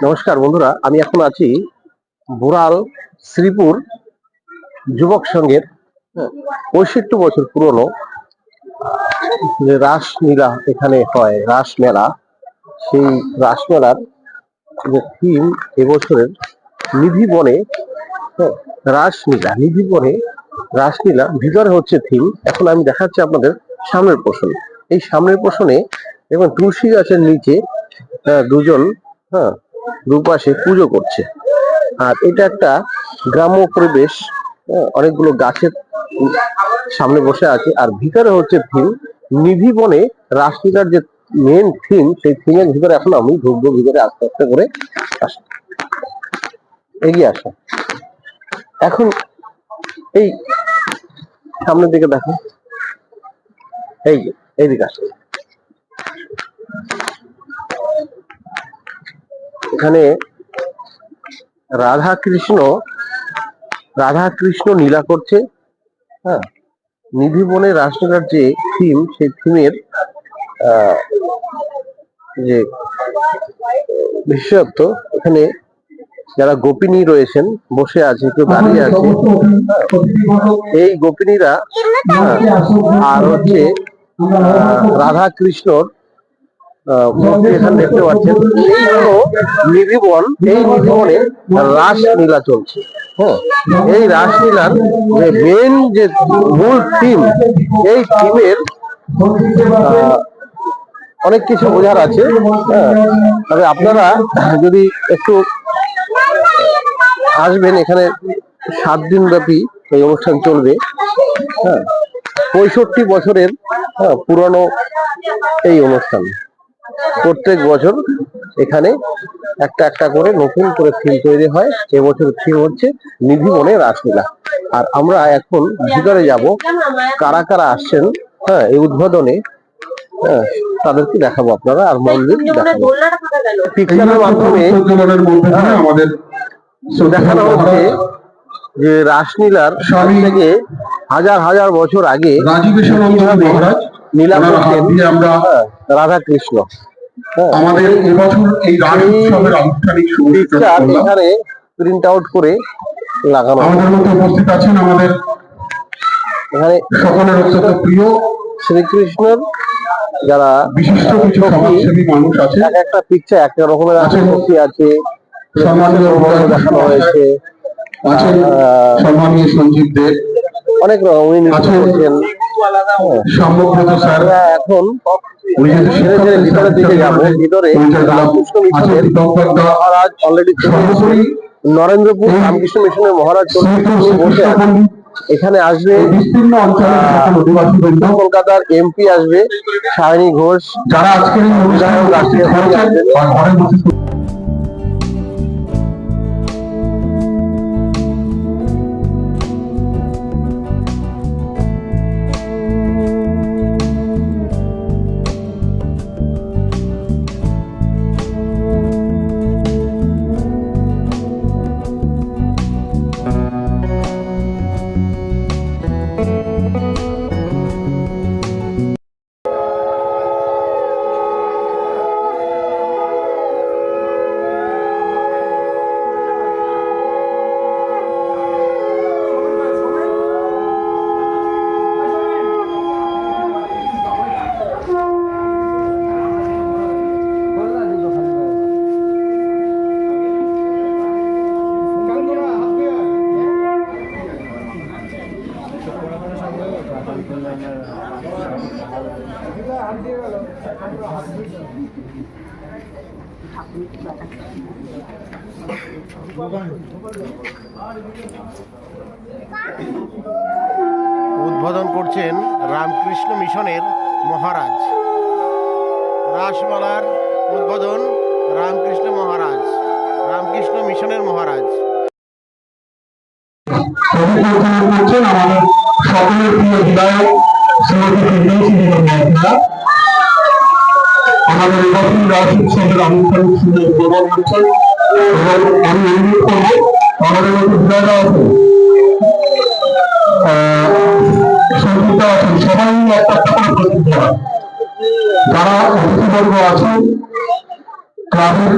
নমস্কার বন্ধুরা আমি এখন আছি বোরাল শ্রীপুর যুবক সংঘের পঁয়ষট্টি বছর পুরনো রাসলীলা এখানে হয় রাস মেলা সেই রাস মেলার যে থিম এবছরের নিধি বনে হ্যাঁ, রাসলীলা নিধি বনে রাসলীলা ভিতরে হচ্ছে থিম এখন আমি দেখাচ্ছি আপনাদের সামনের পোষণ। এই সামনের পোষণে এবং তুলসী গাছের নিচে দুজন হ্যাঁ দুপাশে পুজো করছে। আর এটা একটা গ্রাম্য পরিবেশ হ্যাঁ, অনেকগুলো গাছের সামনে বসে আছে। আর ভিতরে হচ্ছে থিম নিধি বনে রাসলীলার যে মেন থিম সেই থিমের ভিতরে এখন আমি ঢুকবো ভিতরে আস্তে আস্তে করে আসা এগিয়ে আসা। এখন এই সামনের দিকে দেখো। এই এইদিকে আসো। রাধা কৃষ্ণ রাধা কৃষ্ণ নীলা করছে। হ্যাঁ নিধি বনে রাসলীলার যে থিম সেই থিমের যে বিশেষত্ব এখানে যারা গোপিনী রয়েছেন বসে আছে কেউ দাঁড়িয়ে আছে। এই গোপিনীরা হ্যাঁ, আর হচ্ছে রাধা কৃষ্ণর এখানে দেখতে পাচ্ছেন এই হলো নিধিবন এই নিধিবনে রাসলীলা চলছে। হ্যাঁ এই রাসলীলার যে মেন যে মূল থিম এই থিমের অনেক কিছু বোঝার আছে। হ্যাঁ তবে আপনারা যদি একটু আসবেন এখানে সাত দিন ব্যাপী এই অনুষ্ঠান চলবে। হ্যাঁ পঁয়ষট্টি বছরের হ্যাঁ, পুরনো এই অনুষ্ঠান। প্রত্যেক বছর এখানে একটা একটা করে নতুন করে থিম তৈরি হয়। এবছর থিম হচ্ছে নিধিবনে রাসলীলা। আর আমরা এখন ভিতরে যাব। কারা কারা আসছেন হ্যাঁ এই উদ্বোধনে হ্যাঁ তাদেরকে দেখাবো আপনারা আর মন্দির দেখাবো। পিকচারের মাধ্যমে আমাদের দেখানো হচ্ছে যে রাসলীলার সব থেকে হাজার হাজার বছর আগে হ্যাঁ, রাধা কৃষ্ণ হ্যাঁ আমাদের এবছর এই রাস উৎসবের আনুষ্ঠানিক করলাম এখানে প্রিন্ট আউট করে লাগানো আমাদের মধ্যে উপস্থিত আছেন আমাদের এখানে সকলের অত্যন্ত প্রিয় শ্রীকৃষ্ণের যারা বিশিষ্ট কিছু সমাজসেবী মানুষ আছে। এক একটা পিকচার এক রকমের আছে। মূর্তি আছে। সম্মানীয় দেখানো হয়েছে আছেন। সম্মানীয় সঞ্জীব দেব অনেক রকম উনি আছেন। করছেন সম্যব্রত স্যার। আমরা এখন উনি যেহেতু ধীরে ধীরে ভিতরের দিকে যাব ভিতরে রামকৃষ্ণ মিশনের মহারাজ অলরেডি নরেন্দ্রপুর রামকৃষ্ণ মিশনের মহারাজ বসে। এখানে আসবে কলকাতার এমপি আসবে সায়নী ঘোষ যারা আজকের উদ্বোধন করছেন রামকৃষ্ণ মিশনের মহারাজ। রাসমালার উদ্বোধন রামকৃষ্ণ মহারাজ, রামকৃষ্ণ মিশনের মহারাজ। সকলের প্রিয় বিধায়ক আমাদের এবছর রাজনীতি উৎসবের আনুষ্ঠানিক সুন্দর উদ্বোধন হচ্ছে এবং আমি অনুরোধ করব, আমাদের মধ্যে বিধায়করা আছেন যারা অতিথিবর্গ আছেন, ক্লাবের